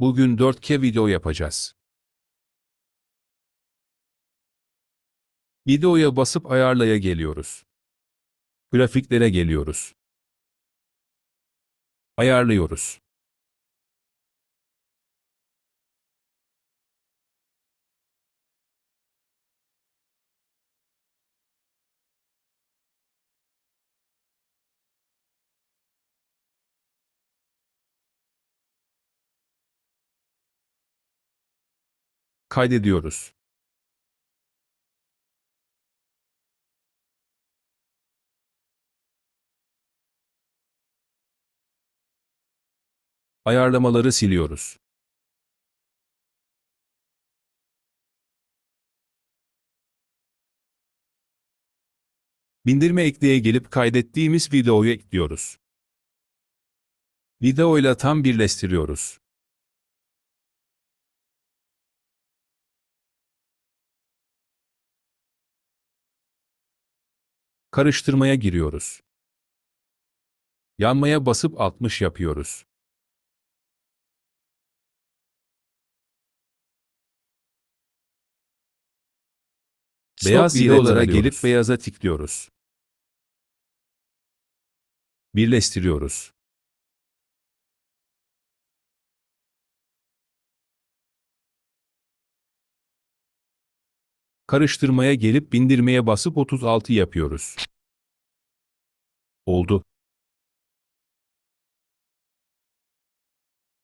Bugün 4K video yapacağız. Videoya basıp ayarlaya geliyoruz. Grafiklere geliyoruz. Ayarlıyoruz. Kaydediyoruz. Ayarlamaları siliyoruz. Bindirme ekleye gelip kaydettiğimiz videoyu ekliyoruz. Videoyla tam birleştiriyoruz. Karıştırmaya giriyoruz. Yanmaya basıp 60 yapıyoruz. Beyaz Stop videolara videolara gelip beyaza tıklıyoruz. Birleştiriyoruz. Karıştırmaya gelip bindirmeye basıp 36 yapıyoruz. Oldu.